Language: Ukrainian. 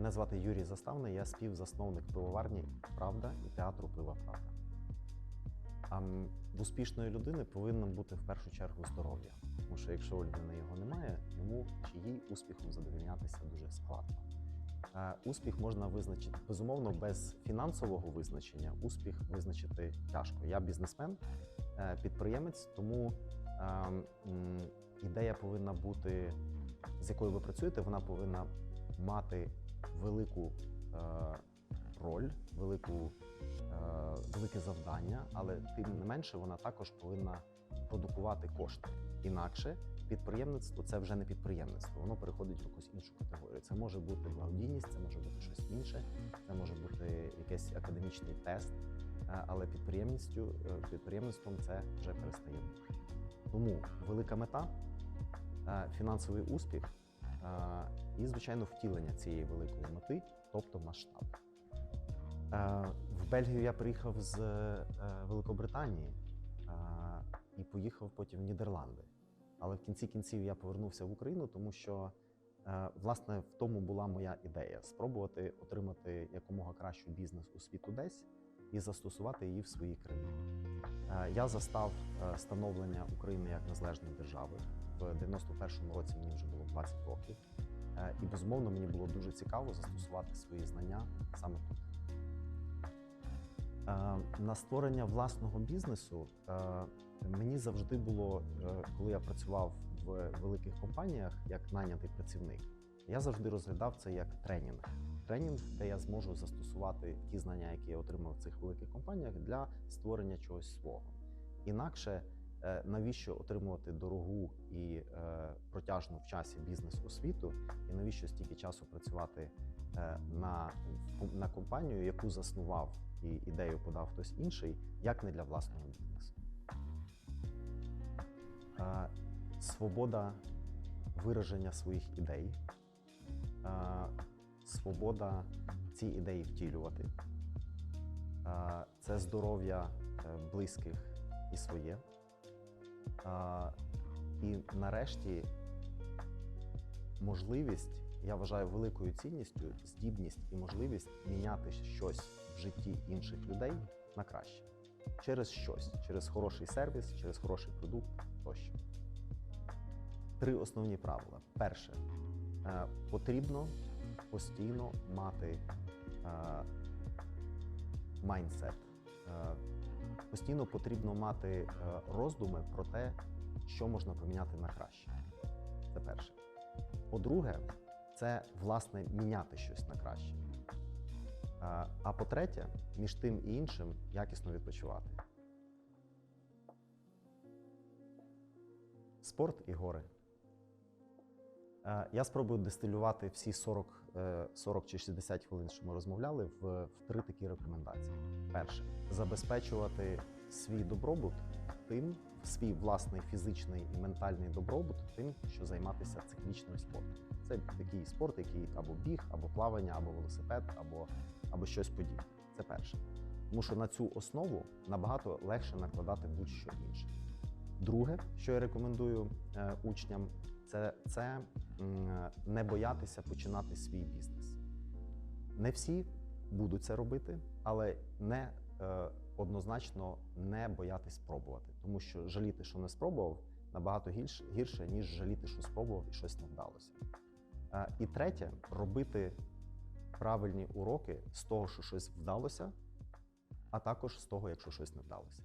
Мене звати Юрій Заставний, я співзасновник пивоварні Правда і театру Пива Правда. А в успішної людини повинно бути в першу чергу здоров'я. Тому що якщо у людини його немає, йому чи їй успіхом задовільнятися дуже складно. Е, Успіх можна визначити безумовно без фінансового визначення. Успіх визначити тяжко. Я бізнесмен, е, підприємець, тому е, ідея повинна бути, з якою ви працюєте, вона повинна мати велику е, роль, велику, е, велике завдання, але тим не менше вона також повинна продукувати кошти. Інакше підприємництво це вже не підприємництво, воно переходить в якусь іншу категорію. Це може бути благодійність, це може бути щось інше, це може бути якийсь академічний тест, е, але підприємністю, підприємництвом це вже перестає бути. Тому велика мета, фінансовий успіх і, звичайно, втілення цієї великої мети, тобто масштаб. В Бельгію я приїхав з е, Великобританії і поїхав потім в Нідерланди. Але в кінці кінців я повернувся в Україну, тому що е, власне в тому була моя ідея спробувати отримати якомога кращу бізнес у світу десь і застосувати її в своїй країні. Е, Я застав е, становлення України як незалежної держави. В 91-му році мені вже було 20 років. Е, І безумовно мені було дуже цікаво застосувати свої знання саме тут. На створення власного бізнесу мені завжди було, коли я працював в великих компаніях як найнятий працівник, я завжди розглядав це як тренінг. Тренінг, де я зможу застосувати ті знання, які я отримав в цих великих компаніях, для створення чогось свого. Інакше е, навіщо отримувати дорогу і е, протяжну в часі бізнес освіту, і навіщо стільки часу працювати е, на, на компанію, яку заснував і ідею подав хтось інший, як не для власного бізнесу. Свобода вираження своїх ідей, свобода ці ідеї втілювати. Це здоров'я е, близьких і своє. І нарешті можливість, я вважаю великою цінністю, здібність і можливість міняти щось в житті інших людей на краще. Через щось, через хороший сервіс, через хороший продукт тощо. Три основні правила. Перше, е, потрібно постійно мати е, майндсет. Е, Постійно потрібно мати е, роздуми про те, що можна поміняти на краще. Це перше. По-друге, це власне міняти щось на краще. А, по-третє, між тим і іншим якісно відпочивати. Спорт і гори. Е, Я спробую дистилювати всі 40, е, 40 чи 60 хвилин, що ми розмовляли, в, в три такі рекомендації. Перше забезпечувати свій добробут тим, свій власний фізичний і ментальний добробут тим, що займатися циклічним спортом. Це такий спорт, який або біг, або плавання, або велосипед, або, або щось подібне. Це перше. Тому що на цю основу набагато легше накладати будь-що інше. Друге, що я рекомендую е, учням, це, це не боятися починати свій бізнес. Не всі будуть це робити, але не е, однозначно не боятись спробувати, тому що жаліти, що не спробував, набагато гірше, гірше ніж жаліти, що спробував і щось не вдалося. Е, і третє робити правильні уроки з того, що щось вдалося, а також з того, якщо щось не вдалося.